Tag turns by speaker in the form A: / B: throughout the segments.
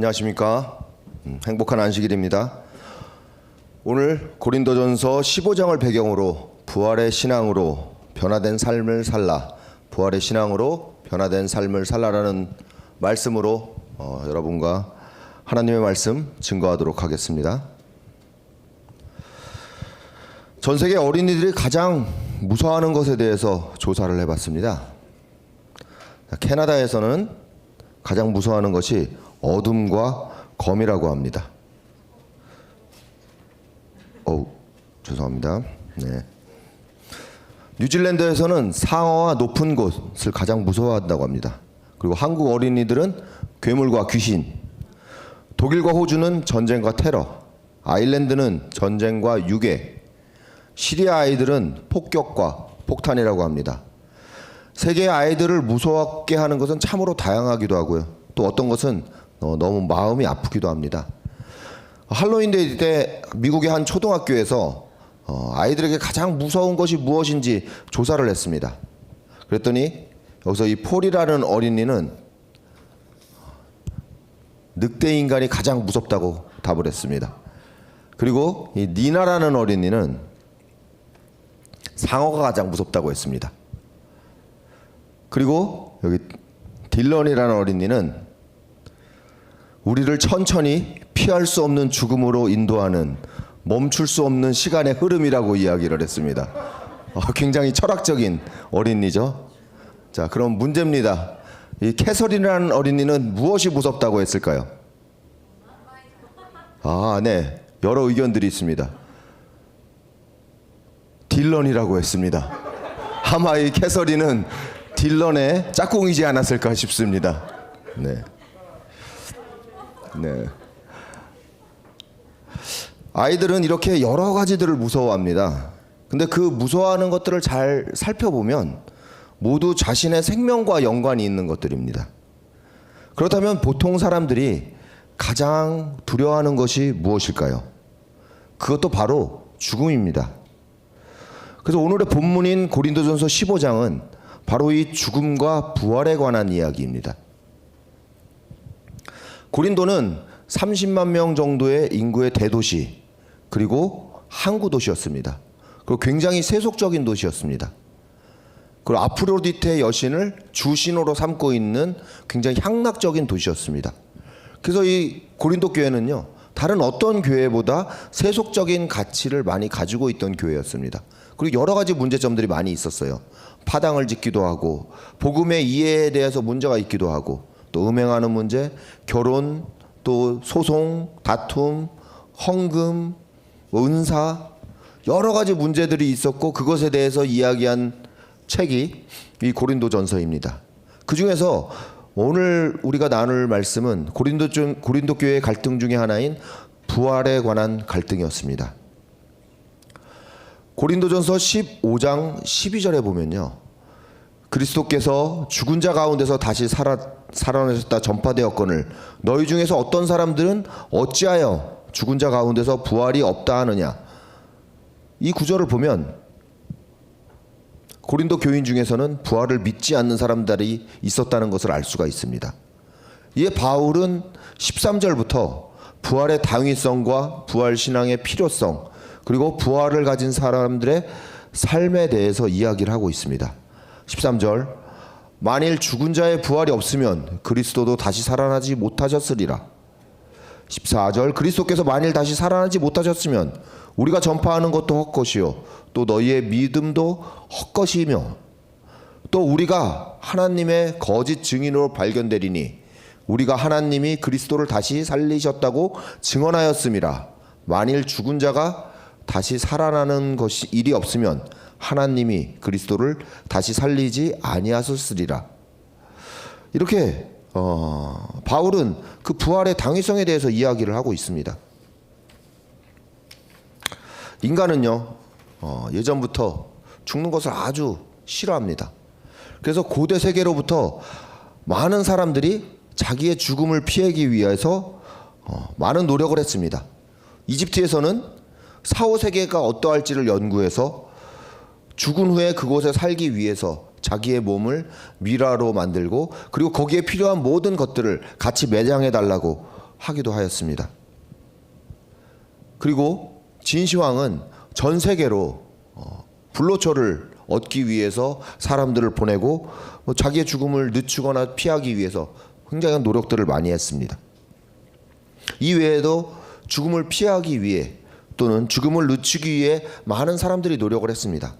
A: 안녕하십니까. 음, 행복한 안식일입니다. 오늘 고린도전서 15장을 배경으로 부활의 신앙으로 변화된 삶을 살라, 부활의 신앙으로 변화된 삶을 살라라는 말씀으로 어, 여러분과 하나님의 말씀 증거하도록 하겠습니다. 전 세계 어린이들이 가장 무서워하는 것에 대해서 조사를 해봤습니다. 캐나다에서는 가장 무서워하는 것이 어둠과 검이라고 합니다. 어우, 죄송합니다. 네. 뉴질랜드에서는 상어와 높은 곳을 가장 무서워한다고 합니다. 그리고 한국 어린이들은 괴물과 귀신, 독일과 호주는 전쟁과 테러, 아일랜드는 전쟁과 유괴, 시리아 아이들은 폭격과 폭탄이라고 합니다. 세계의 아이들을 무서워하게 하는 것은 참으로 다양하기도 하고요. 또 어떤 것은 어, 너무 마음이 아프기도 합니다. 할로윈데이 때 미국의 한 초등학교에서 어, 아이들에게 가장 무서운 것이 무엇인지 조사를 했습니다. 그랬더니 여기서 이 폴이라는 어린이는 늑대 인간이 가장 무섭다고 답을 했습니다. 그리고 이 니나라는 어린이는 상어가 가장 무섭다고 했습니다. 그리고 여기 딜런이라는 어린이는 우리를 천천히 피할 수 없는 죽음으로 인도하는 멈출 수 없는 시간의 흐름이라고 이야기를 했습니다. 어, 굉장히 철학적인 어린이죠. 자, 그럼 문제입니다. 이 캐서린이라는 어린이는 무엇이 무섭다고 했을까요? 아, 네. 여러 의견들이 있습니다. 딜런이라고 했습니다. 아마 이 캐서린은 딜런의 짝꿍이지 않았을까 싶습니다. 네. 네. 아이들은 이렇게 여러 가지들을 무서워합니다. 근데 그 무서워하는 것들을 잘 살펴보면 모두 자신의 생명과 연관이 있는 것들입니다. 그렇다면 보통 사람들이 가장 두려워하는 것이 무엇일까요? 그것도 바로 죽음입니다. 그래서 오늘의 본문인 고린도전서 15장은 바로 이 죽음과 부활에 관한 이야기입니다. 고린도는 30만 명 정도의 인구의 대도시 그리고 항구 도시였습니다. 그리고 굉장히 세속적인 도시였습니다. 그리고 아프로디테 여신을 주신으로 삼고 있는 굉장히 향락적인 도시였습니다. 그래서 이 고린도 교회는요 다른 어떤 교회보다 세속적인 가치를 많이 가지고 있던 교회였습니다. 그리고 여러 가지 문제점들이 많이 있었어요. 파당을 짓기도 하고 복음의 이해에 대해서 문제가 있기도 하고 또 음행하는 문제, 결혼, 또 소송, 다툼, 헌금, 뭐 은사 여러 가지 문제들이 있었고 그것에 대해서 이야기한 책이 이 고린도전서입니다. 그 중에서 오늘 우리가 나눌 말씀은 고린도 중 고린도 교회의 갈등 중에 하나인 부활에 관한 갈등이었습니다. 고린도전서 15장 12절에 보면요. 그리스도께서 죽은 자 가운데서 다시 살아 살아나셨다 전파되었거늘 너희 중에서 어떤 사람들은 어찌하여 죽은 자 가운데서 부활이 없다 하느냐 이 구절을 보면 고린도 교인 중에서는 부활을 믿지 않는 사람들이 있었다는 것을 알 수가 있습니다. 이에 바울은 13절부터 부활의 당위성과 부활 신앙의 필요성 그리고 부활을 가진 사람들의 삶에 대해서 이야기를 하고 있습니다. 13절 만일 죽은 자의 부활이 없으면 그리스도도 다시 살아나지 못하셨으리라. 14절 그리스도께서 만일 다시 살아나지 못하셨으면 우리가 전파하는 것도 헛것이요 또 너희의 믿음도 헛것이며 또 우리가 하나님의 거짓 증인으로 발견되리니 우리가 하나님이 그리스도를 다시 살리셨다고 증언하였음이라 만일 죽은 자가 다시 살아나는 것이 일이 없으면 하나님이 그리스도를 다시 살리지 아니하셨으리라 이렇게 어, 바울은 그 부활의 당위성에 대해서 이야기를 하고 있습니다. 인간은요 어, 예전부터 죽는 것을 아주 싫어합니다. 그래서 고대 세계로부터 많은 사람들이 자기의 죽음을 피하기 위해서 어, 많은 노력을 했습니다. 이집트에서는 사후 세계가 어떠할지를 연구해서 죽은 후에 그곳에 살기 위해서 자기의 몸을 미라로 만들고 그리고 거기에 필요한 모든 것들을 같이 매장해 달라고 하기도 하였습니다. 그리고 진시황은 전 세계로 어, 불로초를 얻기 위해서 사람들을 보내고 뭐 자기의 죽음을 늦추거나 피하기 위해서 굉장한 노력들을 많이 했습니다. 이 외에도 죽음을 피하기 위해 또는 죽음을 늦추기 위해 많은 사람들이 노력을 했습니다.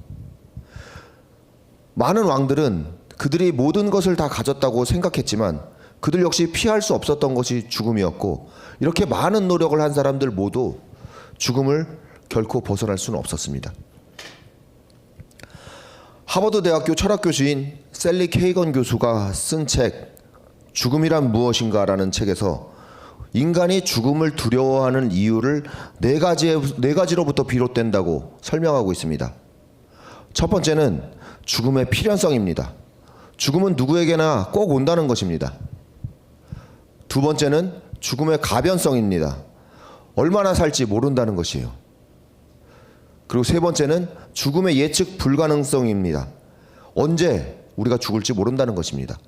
A: 많은 왕들은 그들이 모든 것을 다 가졌다고 생각했지만 그들 역시 피할 수 없었던 것이 죽음이었고 이렇게 많은 노력을 한 사람들 모두 죽음을 결코 벗어날 수는 없었습니다. 하버드 대학교 철학 교수인 셀리 케이건 교수가 쓴 책 죽음이란 무엇인가라는 책에서 인간이 죽음을 두려워하는 이유를 네 가지 네 가지로부터 비롯된다고 설명하고 있습니다. 첫 번째는 죽음의 필연성입니다. 죽음은 누구에게나 꼭 온다는 것입니다. 두 번째는 죽음의 가변성입니다. 얼마나 살지 모른다는 것이에요. 그리고 세 번째는 죽음의 예측 불가능성입니다. 언제 우리가 죽을지 모른다는 것입니다.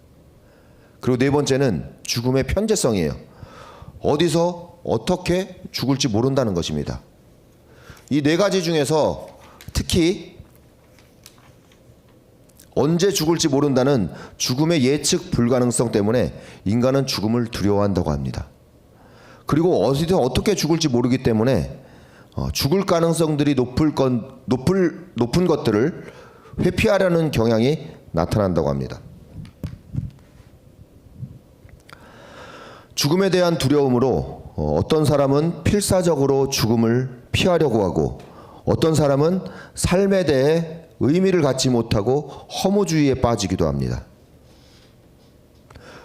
A: 그리고 네 번째는 죽음의 편재성이에요. 어디서 어떻게 죽을지 모른다는 것입니다. 이 네 가지 중에서 특히 언제 죽을지 모른다는 죽음의 예측 불가능성 때문에 인간은 죽음을 두려워한다고 합니다. 그리고 어디서 어떻게 죽을지 모르기 때문에 어, 죽을 가능성들이 높을 건 높을 높은 것들을 회피하려는 경향이 나타난다고 합니다. 죽음에 대한 두려움으로 어, 어떤 사람은 필사적으로 죽음을 피하려고 하고 어떤 사람은 삶에 대해 의미를 갖지 못하고 허무주의에 빠지기도 합니다.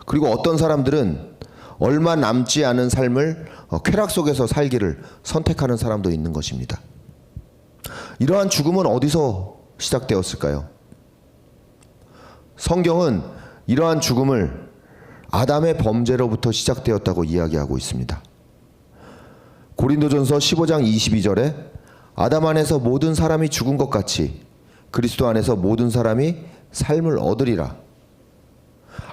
A: 그리고 어떤 사람들은 얼마 남지 않은 삶을 어, 쾌락 속에서 살기를 선택하는 사람도 있는 것입니다. 이러한 죽음은 어디서 시작되었을까요? 성경은 이러한 죽음을 아담의 범죄로부터 시작되었다고 이야기하고 있습니다. 고린도전서 15장 22절에 아담 안에서 모든 사람이 죽은 것 같이 그리스도 안에서 모든 사람이 삶을 얻으리라.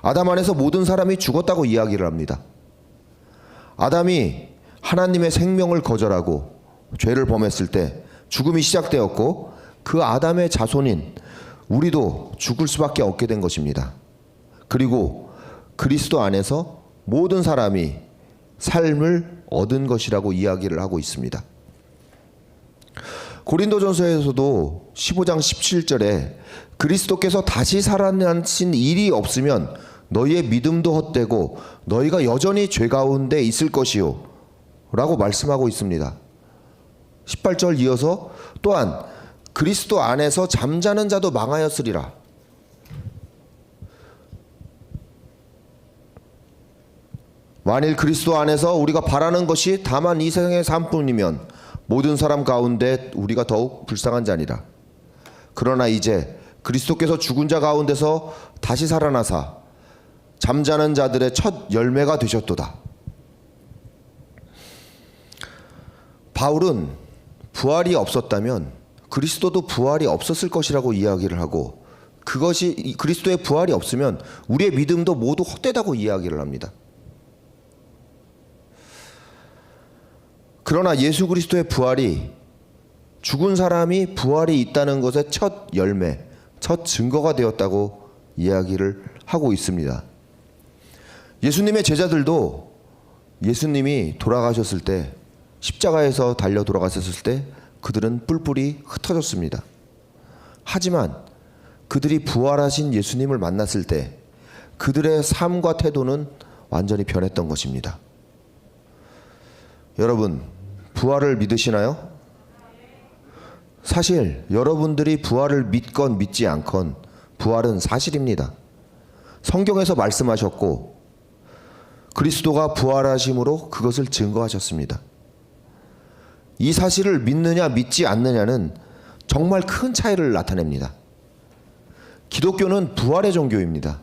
A: 아담 안에서 모든 사람이 죽었다고 이야기를 합니다. 아담이 하나님의 생명을 거절하고 죄를 범했을 때 죽음이 시작되었고 그 아담의 자손인 우리도 죽을 수밖에 없게 된 것입니다. 그리고 그리스도 안에서 모든 사람이 삶을 얻은 것이라고 이야기를 하고 있습니다. 고린도전서에서도 15장 17절에 그리스도께서 다시 살아나신 일이 없으면 너희의 믿음도 헛되고 너희가 여전히 죄 가운데 있을 것이요 라고 말씀하고 있습니다. 18절 이어서 또한 그리스도 안에서 잠자는 자도 망하였으리라. 만일 그리스도 안에서 우리가 바라는 것이 다만 이 세상의 삶뿐이면 모든 사람 가운데 우리가 더욱 불쌍한 자니라. 그러나 이제 그리스도께서 죽은 자 가운데서 다시 살아나사 잠자는 자들의 첫 열매가 되셨도다. 바울은 부활이 없었다면 그리스도도 부활이 없었을 것이라고 이야기를 하고 그것이 그리스도의 부활이 없으면 우리의 믿음도 모두 헛되다고 이야기를 합니다. 그러나 예수 그리스도의 부활이 죽은 사람이 부활이 있다는 것의 첫 열매, 첫 증거가 되었다고 이야기를 하고 있습니다. 예수님의 제자들도 예수님이 돌아가셨을 때 십자가에서 달려 돌아가셨을 때 그들은 뿔뿔이 흩어졌습니다. 하지만 그들이 부활하신 예수님을 만났을 때 그들의 삶과 태도는 완전히 변했던 것입니다. 여러분, 부활을 믿으시나요? 사실 여러분들이 부활을 믿건 믿지 않건 부활은 사실입니다. 성경에서 말씀하셨고 그리스도가 부활하심으로 그것을 증거하셨습니다. 이 사실을 믿느냐 믿지 않느냐는 정말 큰 차이를 나타냅니다. 기독교는 부활의 종교입니다.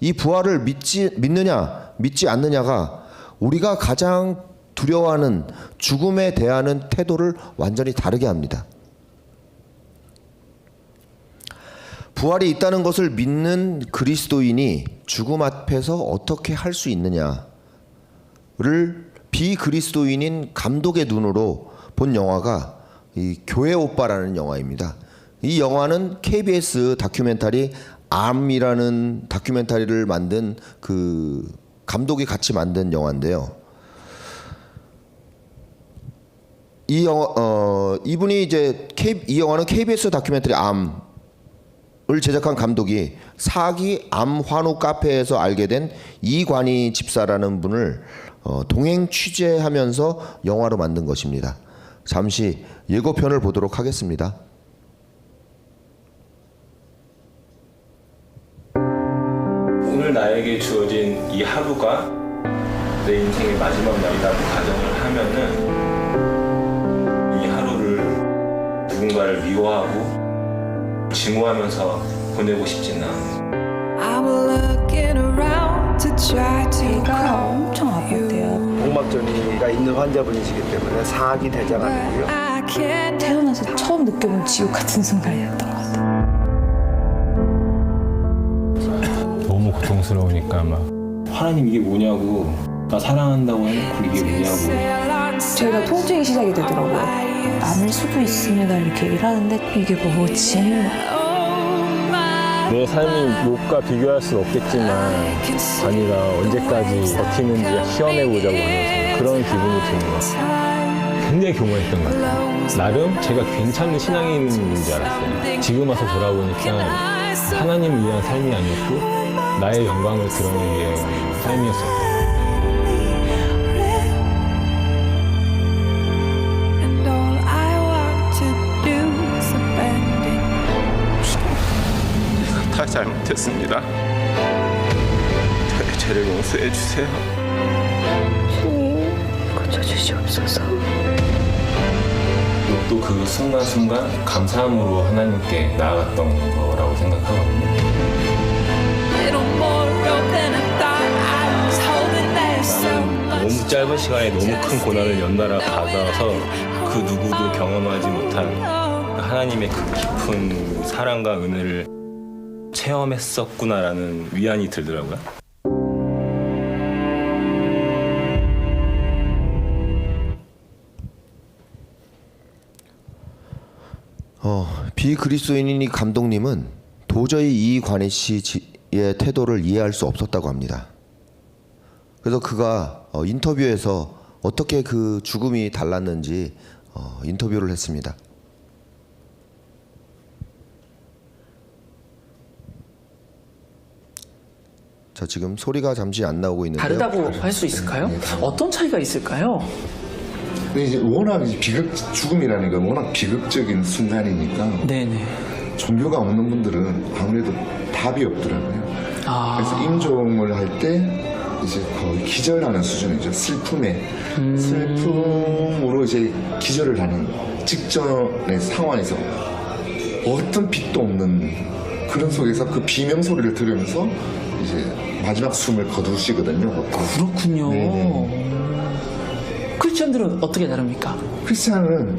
A: 이 부활을 믿지 믿느냐 믿지 않느냐가 우리가 가장 두려워하는 죽음에 대하는 태도를 완전히 다르게 합니다. 부활이 있다는 것을 믿는 그리스도인이 죽음 앞에서 어떻게 할 수 있느냐? 비그리스도인인 감독의 눈으로 본 영화가 이 교회 오빠라는 영화입니다. 이 영화는 KBS 다큐멘터리 암이라는 다큐멘터리를 만든 그 감독이 같이 만든 영화인데요. 이 영화 어 이분이 이제 K, 이 영화는 KBS 다큐멘터리 암을 제작한 감독이 사기 암 환우 카페에서 알게 된 이관희 집사라는 분을 어, 동행 취재하면서 영화로 만든 것입니다. 잠시 예고편을 보도록 하겠습니다.
B: 오늘 나에게 주어진 이 하루가 내 인생의 마지막 날이라고 가정을 하면은 누군가를 미워하고 증오하면서 보내고 싶지는 않아.
C: I'm looking around to try to
D: 배가
C: call
D: 엄청 아팠대요.
E: 복막전이가 있는 환자분이시기 때문에 대장암이고요.
C: I can't
D: 태어나서 처음 느껴본 지옥 같은 순간이었던 것 같아요.
B: 너무 고통스러우니까 막 하나님 이게 뭐냐고 나 사랑한다고 해놓고 이게 뭐냐고
D: 저희가 통증이 시작이 되더라고요. 남을 수도 있습니다 이렇게 얘기를 하는데 이게 뭐지?
F: 내 삶이 욕과 비교할 수는 없겠지만 관이가 언제까지 버티는지 시험해보자고 하면서 그런 기분이 드는 것 같아요. 굉장히 교만했던 것 같아요. 나름 제가 괜찮은 신앙인인 줄 알았어요. 지금 와서 돌아보니까 하나님을 위한 삶이 아니었고 나의 영광을 드러내기 위한 삶이었어요.
B: 잘못했습니다. 저의 죄를 용서해 주세요.
D: 고쳐주시옵소서.
B: 또 그 순간순간 감사함으로 하나님께 나아갔던 거라고 생각하거든요. 너무 짧은 시간에 너무 큰 고난을 연달아 받아서 그 누구도 경험하지 못한 그 하나님의 그 깊은 사랑과 은혜를 체험했었구나라는 위안이 들더라고요.
A: 어, 비그리스도인인 이 감독님은 도저히 이 관희 씨의 태도를 이해할 수 없었다고 합니다. 그래서 그가 어, 인터뷰에서 어떻게 그 죽음이 달랐는지 어, 인터뷰를 했습니다. 자 지금 소리가 잠시 안 나오고 있는데요.
G: 다르다고 할 수 있을까요? 어떤 차이가 있을까요?
H: 근데 이제 워낙 이제 비극 죽음이라는 건 워낙 비극적인 순간이니까
G: 네네.
H: 종교가 없는 분들은 아무래도 답이 없더라고요.
G: 아,
H: 그래서 임종을 할 때 이제 거의 기절하는 수준이죠. 슬픔에 슬픔으로 이제 기절을 하는 직전의 상황에서 어떤 빛도 없는 그런 속에서 그 비명 소리를 들으면서 이제 마지막 숨을 거두시거든요.
G: 그렇군요.
H: 네네.
G: 크리스천들은 어떻게 다릅니까?
H: 크리스찬은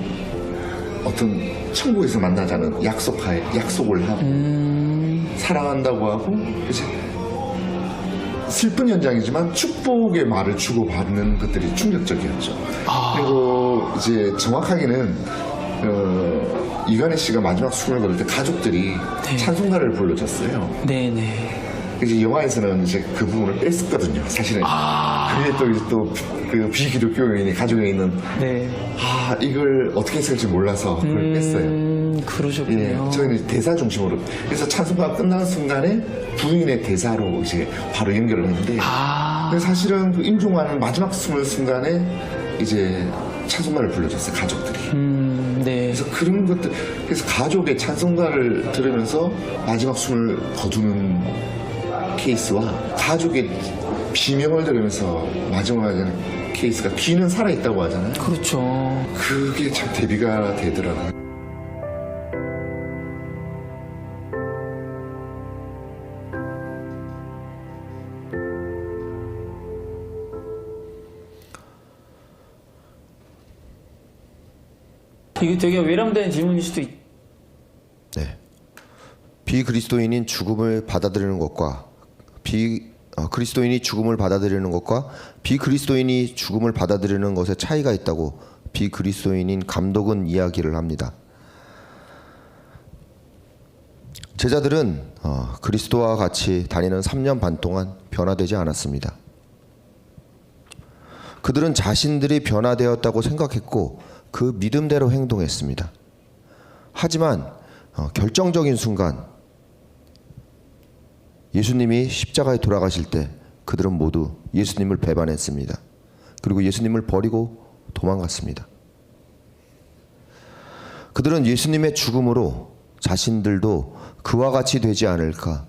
H: 어떤 천국에서 만나자는 약속하에 약속을 하고 사랑한다고 하고 이제 슬픈 현장이지만 축복의 말을 주고받는 것들이 충격적이었죠. 그리고 이제 정확하게는 어, 이관희 씨가 마지막 숨을 거둘 때 가족들이
G: 네.
H: 찬송가를 불러줬어요.
G: 네네.
H: 이제 영화에서는 이제 그 부분을 뺐었거든요. 사실은 그게 또 이제 또그 비기독교인이 가족에 있는
G: 네.
H: 아 이걸 어떻게 쓸지 몰라서 그걸 뺐어요.
G: 음,
H: 예,
G: 그러셨군요.
H: 저희는 대사 중심으로 그래서 찬송가 끝나는 순간에 부인의 대사로 이제 바로 연결을 했는데
G: 아,
H: 근데 사실은 그 임종하는 마지막 숨을 순간에 이제 찬송가를 불러줬어요 가족들이.
G: 음, 네.
H: 그래서 그런 것들 그래서 가족의 찬송가를 들으면서 마지막 숨을 거두는 케이스와 가족의 비명을 들으면서 마지막에 하는 케이스가 귀는 살아있다고 하잖아요.
G: 그렇죠.
H: 그게 참 대비가 되더라고요.
G: 이게 되게 외람된 질문일 수도 있...
A: 네. 비그리스도인인 죽음을 받아들이는 것과 비 어, 그리스도인이 죽음을 받아들이는 것과 비그리스도인이 죽음을 받아들이는 것에 차이가 있다고 비그리스도인인 감독은 이야기를 합니다. 제자들은 어, 그리스도와 같이 다니는 3년 반 동안 변화되지 않았습니다. 그들은 자신들이 변화되었다고 생각했고 그 믿음대로 행동했습니다. 하지만 어, 결정적인 순간 예수님이 십자가에 돌아가실 때 그들은 모두 예수님을 배반했습니다. 그리고 예수님을 버리고 도망갔습니다. 그들은 예수님의 죽음으로 자신들도 그와 같이 되지 않을까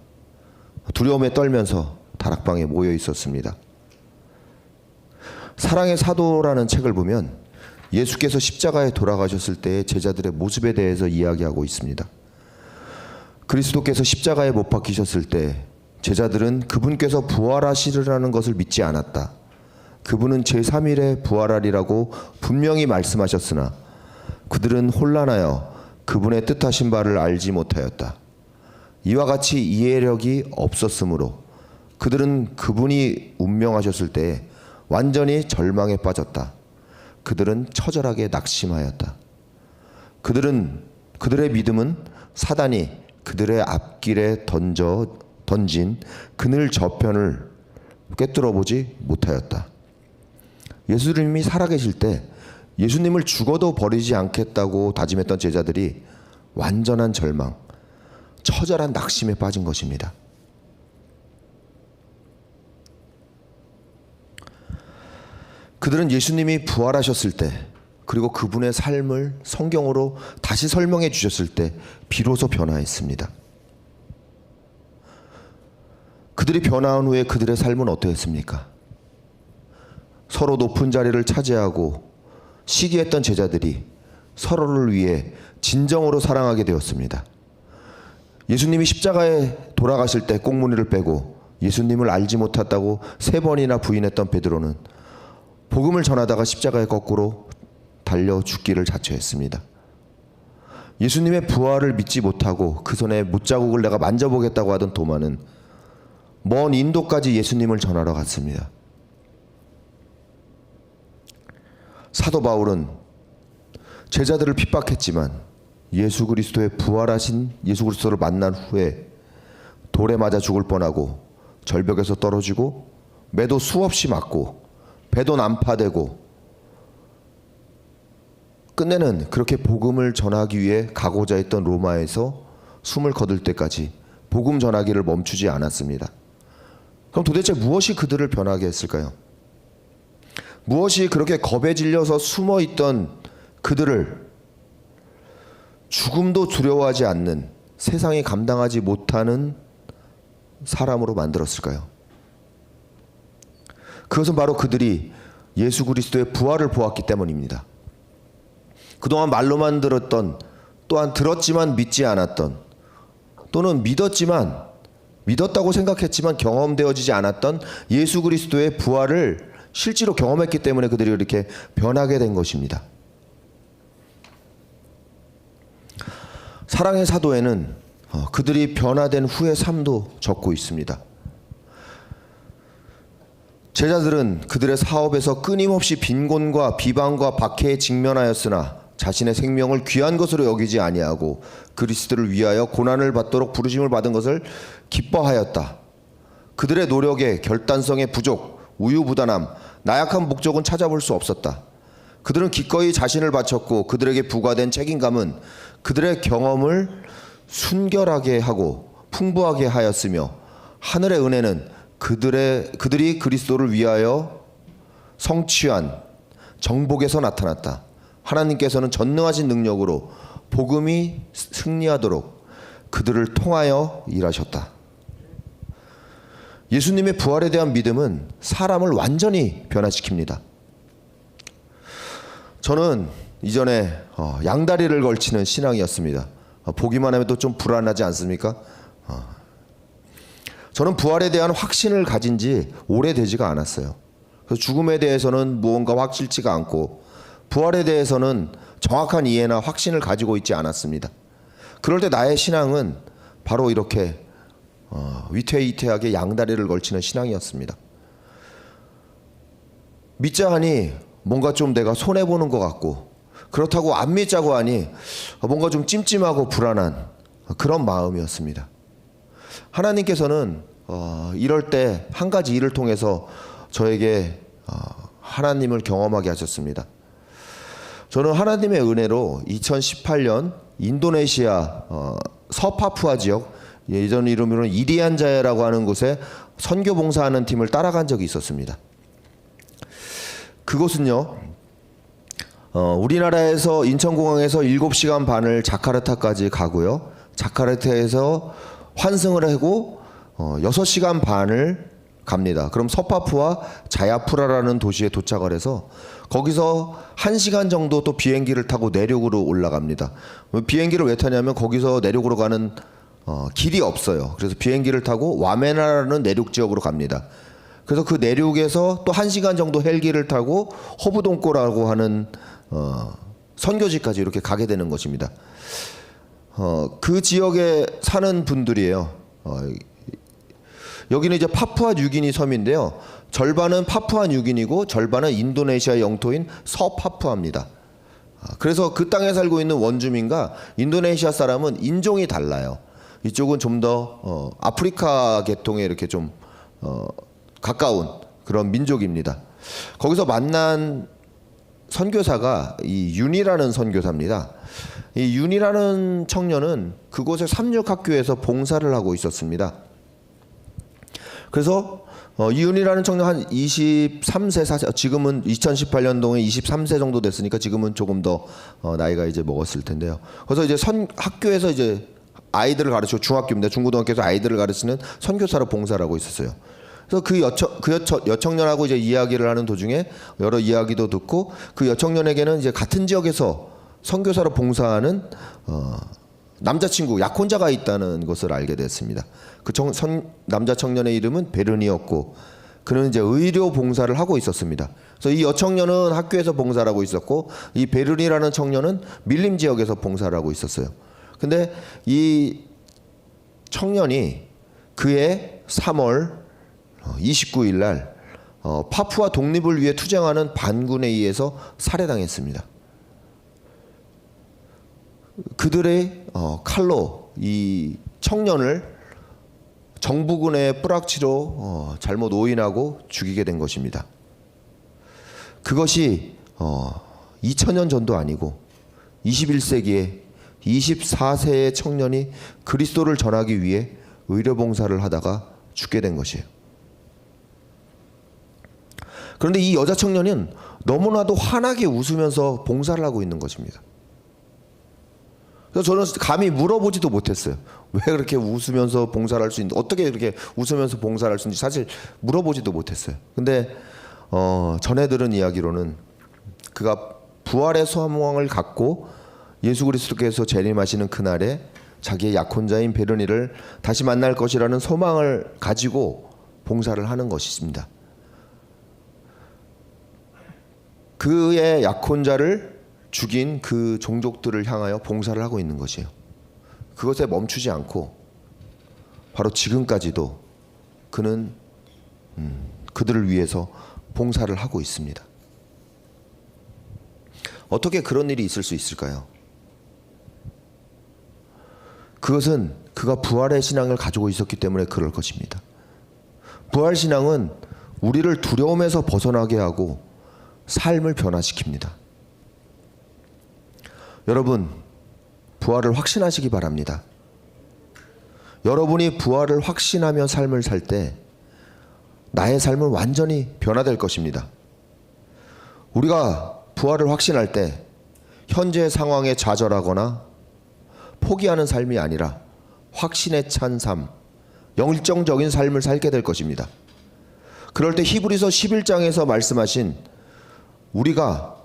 A: 두려움에 떨면서 다락방에 모여 있었습니다. 사랑의 사도라는 책을 보면 예수께서 십자가에 돌아가셨을 때의 제자들의 모습에 대해서 이야기하고 있습니다. 그리스도께서 십자가에 못 박히셨을 때 제자들은 그분께서 부활하시리라는 것을 믿지 않았다. 그분은 제3일에 부활하리라고 분명히 말씀하셨으나 그들은 혼란하여 그분의 뜻하신 바를 알지 못하였다. 이와 같이 이해력이 없었으므로 그들은 그분이 운명하셨을 때 완전히 절망에 빠졌다. 그들은 처절하게 낙심하였다. 그들은 그들의 믿음은 사단이 그들의 앞길에 던져 던진 그늘 저편을 꿰뚫어 보지 못하였다. 예수님이 살아계실 때 예수님을 죽어도 버리지 않겠다고 다짐했던 제자들이 완전한 절망, 처절한 낙심에 빠진 것입니다. 그들은 예수님이 부활하셨을 때 그리고 그분의 삶을 성경으로 다시 설명해 주셨을 때 비로소 변화했습니다. 그들이 변화한 후에 그들의 삶은 어떠했습니까? 서로 높은 자리를 차지하고 시기했던 제자들이 서로를 위해 진정으로 사랑하게 되었습니다. 예수님이 십자가에 돌아가실 때 꽁무니를 빼고 예수님을 알지 못했다고 세 번이나 부인했던 베드로는 복음을 전하다가 십자가에 거꾸로 달려 죽기를 자처했습니다. 예수님의 부활을 믿지 못하고 그 손에 못자국을 내가 만져보겠다고 하던 도마는 먼 인도까지 예수님을 전하러 갔습니다. 사도 바울은 제자들을 핍박했지만 예수 그리스도의 부활하신 예수 그리스도를 만난 후에 돌에 맞아 죽을 뻔하고 절벽에서 떨어지고 매도 수없이 맞고 배도 난파되고 끝내는 그렇게 복음을 전하기 위해 가고자 했던 로마에서 숨을 거둘 때까지 복음 전하기를 멈추지 않았습니다. 그럼 도대체 무엇이 그들을 변하게 했을까요? 무엇이 그렇게 겁에 질려서 숨어 있던 그들을 죽음도 두려워하지 않는 세상이 감당하지 못하는 사람으로 만들었을까요? 그것은 바로 그들이 예수 그리스도의 부활을 보았기 때문입니다. 그동안 말로만 들었던 또한 들었지만 믿지 않았던 또는 믿었지만 믿었다고 생각했지만 경험되어지지 않았던 예수 그리스도의 부활을 실제로 경험했기 때문에 그들이 이렇게 변하게 된 것입니다. 사랑의 사도에는 어, 그들이 변화된 후의 삶도 적고 있습니다. 제자들은 그들의 사업에서 끊임없이 빈곤과 비방과 박해에 직면하였으나 자신의 생명을 귀한 것으로 여기지 아니하고 그리스도를 위하여 고난을 받도록 부르심을 받은 것을 기뻐하였다. 그들의 노력에 결단성의 부족, 우유부단함, 나약한 목적은 찾아볼 수 없었다. 그들은 기꺼이 자신을 바쳤고 그들에게 부과된 책임감은 그들의 경험을 순결하게 하고 풍부하게 하였으며 하늘의 은혜는 그들의 그들이 그리스도를 위하여 성취한 정복에서 나타났다. 하나님께서는 전능하신 능력으로 복음이 승리하도록 그들을 통하여 일하셨다. 예수님의 부활에 대한 믿음은 사람을 완전히 변화시킵니다. 저는 이전에 어, 양다리를 걸치는 신앙이었습니다. 어, 보기만 하면 또 좀 불안하지 않습니까? 어. 저는 부활에 대한 확신을 가진 지 오래되지가 않았어요. 죽음에 대해서는 무언가 확실치가 않고 부활에 대해서는 정확한 이해나 확신을 가지고 있지 않았습니다. 그럴 때 나의 신앙은 바로 이렇게 어, 위태위태하게 양다리를 걸치는 신앙이었습니다. 믿자 하니 뭔가 좀 내가 손해 보는 것 같고 그렇다고 안 믿자고 하니 뭔가 좀 찜찜하고 불안한 그런 마음이었습니다. 하나님께서는 어, 이럴 때 한 가지 일을 통해서 저에게 어, 하나님을 경험하게 하셨습니다. 저는 하나님의 은혜로 2018년 인도네시아 어, 서파푸아 지역 예전 이름으로는 이리안자야라고 하는 곳에 선교 봉사하는 팀을 따라간 적이 있었습니다. 그곳은요. 어, 우리나라에서 인천공항에서 7시간 반을 자카르타까지 가고요. 자카르타에서 환승을 하고 어, 6시간 반을 갑니다. 그럼 서파푸와 자야푸라라는 도시에 도착을 해서 거기서 1시간 정도 또 비행기를 타고 내륙으로 올라갑니다. 비행기를 왜 타냐면 거기서 내륙으로 가는 어, 길이 없어요. 그래서 비행기를 타고 와메나라는 내륙 지역으로 갑니다. 그래서 그 내륙에서 또 1시간 정도 헬기를 타고 호부동꼬라고 하는 어, 선교지까지 이렇게 가게 되는 것입니다. 어, 그 지역에 사는 분들이에요. 어, 여기는 이제 파푸아 뉴기니 섬인데요. 절반은 파푸아 뉴기니고 절반은 인도네시아 영토인 서파푸아입니다. 아, 그래서 그 땅에 살고 있는 원주민과 인도네시아 사람은 인종이 달라요. 이쪽은 좀더 어, 아프리카 계통에 이렇게 좀 어, 가까운 그런 민족입니다. 거기서 만난 선교사가 이 윤이라는 선교사입니다. 이 윤이라는 청년은 그곳의 삼육학교에서 봉사를 하고 있었습니다. 그래서 어, 이윤이라는 청년 한 23세, 4세, 지금은 2018년도에 23세 정도 됐으니까 지금은 조금 더 어, 나이가 이제 먹었을 텐데요. 그래서 이제 선 학교에서 이제 아이들을 가르치고 중학교입니다. 중고등학교에서 아이들을 가르치는 선교사로 봉사를 하고 있었어요. 그래서 그 여청 그 여청, 여청년하고 이제 이야기를 하는 도중에 여러 이야기도 듣고 그 여청년에게는 이제 같은 지역에서 선교사로 봉사하는 어, 남자친구 약혼자가 있다는 것을 알게 됐습니다. 그 청, 선, 남자 청년의 이름은 베르니였고 그는 이제 의료 봉사를 하고 있었습니다. 그래서 이 여청년은 학교에서 봉사를 하고 있었고 이 베르니라는 청년은 밀림 지역에서 봉사를 하고 있었어요. 근데 이 청년이 그해 3월 29일 날 어, 파푸아 독립을 위해 투쟁하는 반군에 의해서 살해당했습니다. 그들의 어, 칼로 이 청년을 정부군의 뿌락치로 어, 잘못 오인하고 죽이게 된 것입니다. 그것이 어, 2000년 전도 아니고 21세기에 24세의 청년이 그리스도를 전하기 위해 의료봉사를 하다가 죽게 된 것이에요. 그런데 이 여자 청년은 너무나도 환하게 웃으면서 봉사를 하고 있는 것입니다. 그래서 저는 감히 물어보지도 못했어요. 왜 그렇게 웃으면서 봉사를 할 수 있는지 어떻게 이렇게 웃으면서 봉사를 할 수 있는지 사실 물어보지도 못했어요. 근데 어, 전해 들은 이야기로는 그가 부활의 소망을 갖고 예수 그리스도께서 재림하시는 그날에 자기의 약혼자인 베르니를 다시 만날 것이라는 소망을 가지고 봉사를 하는 것입니다. 그의 약혼자를 죽인 그 종족들을 향하여 봉사를 하고 있는 것이에요. 그것에 멈추지 않고 바로 지금까지도 그는 음, 그들을 위해서 봉사를 하고 있습니다. 어떻게 그런 일이 있을 수 있을까요? 그것은 그가 부활의 신앙을 가지고 있었기 때문에 그럴 것입니다. 부활 신앙은 우리를 두려움에서 벗어나게 하고 삶을 변화시킵니다. 여러분, 부활을 확신하시기 바랍니다. 여러분이 부활을 확신하며 삶을 살 때 나의 삶은 완전히 변화될 것입니다. 우리가 부활을 확신할 때 현재 상황에 좌절하거나 포기하는 삶이 아니라 확신에 찬 삶, 영적적인 삶을 살게 될 것입니다. 그럴 때 히브리서 11장에서 말씀하신 우리가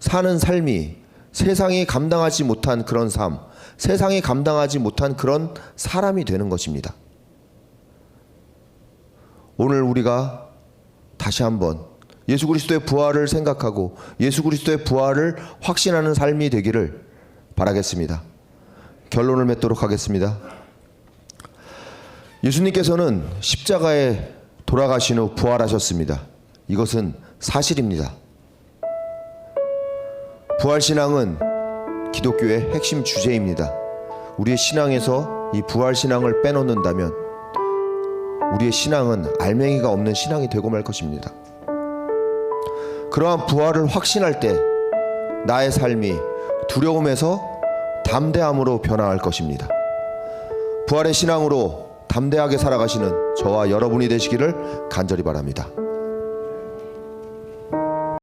A: 사는 삶이 세상이 감당하지 못한 그런 삶, 세상이 감당하지 못한 그런 사람이 되는 것입니다. 오늘 우리가 다시 한번 예수 그리스도의 부활을 생각하고 예수 그리스도의 부활을 확신하는 삶이 되기를 바라겠습니다. 결론을 맺도록 하겠습니다. 예수님께서는 십자가에 돌아가신 후 부활하셨습니다. 이것은 사실입니다. 부활신앙은 기독교의 핵심 주제입니다. 우리의 신앙에서 이 부활신앙을 빼놓는다면 우리의 신앙은 알맹이가 없는 신앙이 되고 말 것입니다. 그러한 부활을 확신할 때 나의 삶이 두려움에서 담대함으로 변화할 것입니다. 부활의 신앙으로 담대하게 살아가시는 저와 여러분이 되시기를 간절히 바랍니다.